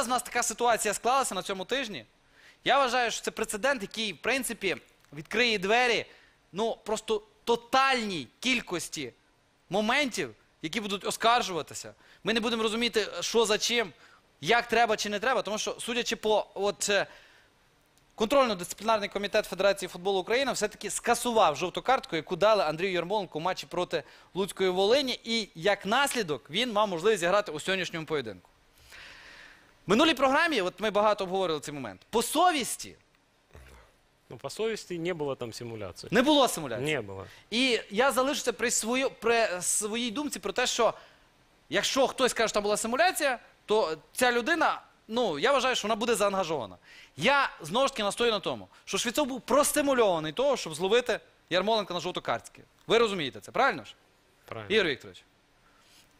зараз у нас така ситуація склалася на цьому тижні. Я вважаю, що це прецедент, який, в принципі, відкриє двері ну, просто тотальній кількості моментів, які будуть оскаржуватися. Ми не будемо розуміти, що за чим, як треба чи не треба, тому що, судячи по от, е, Контрольно-дисциплінарний комітет Федерації футболу України все-таки скасував жовту картку, яку дали Андрію Ярмоленку у матчі проти Луцької Волині. І як наслідок він мав можливість зіграти у сьогоднішньому поєдинку. Минулій програмі, от ми багато обговорили цей момент. По совісті Ну, по совести не было там симуляции. не було симуляції. Не было. І я залишуся при, свою, при своїй думці про те, що якщо хтось каже, що там була симуляція, то ця людина, ну, я вважаю, що вона буде заангажована. Я знову ж таки настою на тому, що Швецов був простимульований того, щоб зловити Ярмоленка на жовту картки. Ви розумієте це, правильно ж? Правильно. Ігор Вікторович.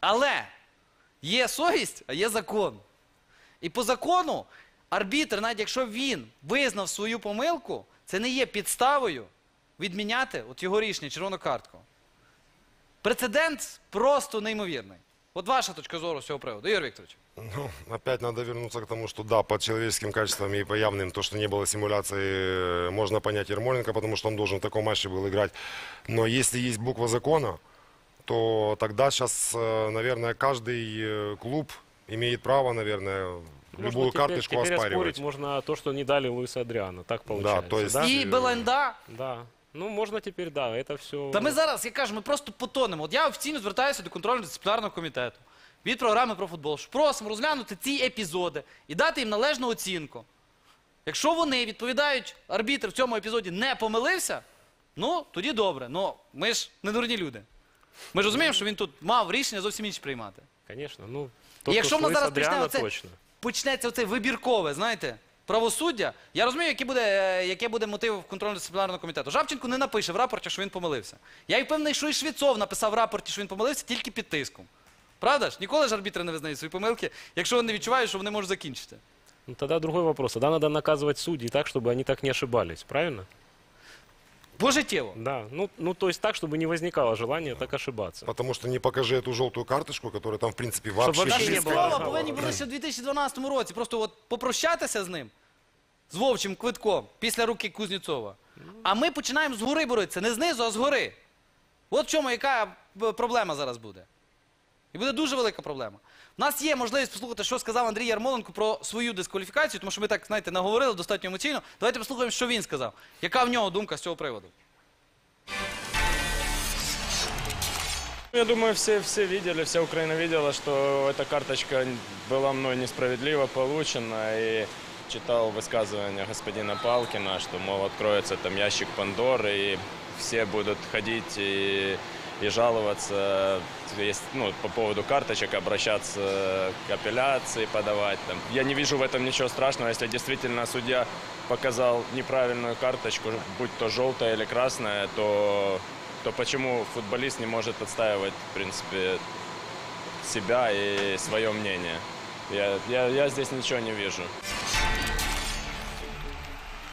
Але є совість, а є закон. І по закону арбітр, навіть якщо він визнав свою помилку, це не є підставою відміняти от його рішення, червону картку. Прецедент просто неймовірний. От ваша точка зору з цього приводу, Ігор Вікторович. Ну, опять надо вернуться к тому, что да, по человеческим качествам и по явным, то, что не было симуляции, э, можно понять Ермоленко, потому что он должен в таком матче был играть. Но если есть буква закона, то тогда сейчас, э, наверное, каждый э, клуб имеет право, наверное, Можно любую теперь- карточку теперь оспаривать. оспорить можно то, что не дали Луису Адриану. Так получается. то есть- да? І Беленда. Да. Ну, можно теперь, да, это все... Та ми зараз, я кажу, ми просто потонемо. От я офіційно звертаюся до контрольно-дисциплінарного комітету від програми про футбол. що Просимо розглянути ці епізоди і дати їм належну оцінку. Якщо вони відповідають, арбітр в цьому епізоді не помилився, ну тоді добре. Ну ми ж не дурні люди. Ми ж розуміємо, що він тут мав рішення зовсім інше приймати. Конечно, ну, то, якщо с ми зараз Адриано, почнемо це, точно. почнеться оце вибіркове, знаєте, правосуддя, я розумію, який буде, е, яке буде мотив контрольно-дисциплінарного комітету. Жабченко не напише в рапорті, що він помилився. Я і впевнений, що і Швецов написав в рапорті, що він помилився тільки під тиском. Правда ж? Ніколи ж арбітри не визнають свої помилки, якщо вони відчувають, що вони можуть закінчити. Ну, тогда другой вопрос. Тогда надо наказывать судей так, чтобы они так не ошибались, правильно? Пожиттєво. Да. Ну, ну, то есть так, чтобы не возникало желания так ошибаться. Потому что не покажи эту желтую карточку, которая там, в принципе, вообще вообще Наші не було. слова повинні були ще в 2012 році. Просто от попрощатися з ним, з вовчим квитком, після руки Кузнєцова. А ми починаємо з гори боротися, не знизу, а згори. От в чому яка е, проблема зараз буде. І буде дуже велика проблема. У нас є можливість послухати, що сказав Андрій Ярмоленко про свою дискваліфікацію, тому що ми так, знаєте, наговорили достатньо емоційно. Давайте послухаємо, що він сказав. Яка в нього думка з цього приводу? Я думаю, все, все видели, вся Украина видела, что эта карточка была мной несправедливо получена. И читал высказывание господина Палкина, что, мол, откроется там ящик Пандоры, и все будут ходить и, и жаловаться есть, ну, по поводу карточек, обращаться к апелляции, подавать. Там. Я не вижу в этом ничего страшного, если действительно судья показал неправильную карточку, будь то желтая или красная, то то почему футболист не может отстаивать, в принципе, себя и свое мнение? Я, я, я здесь ничего не вижу.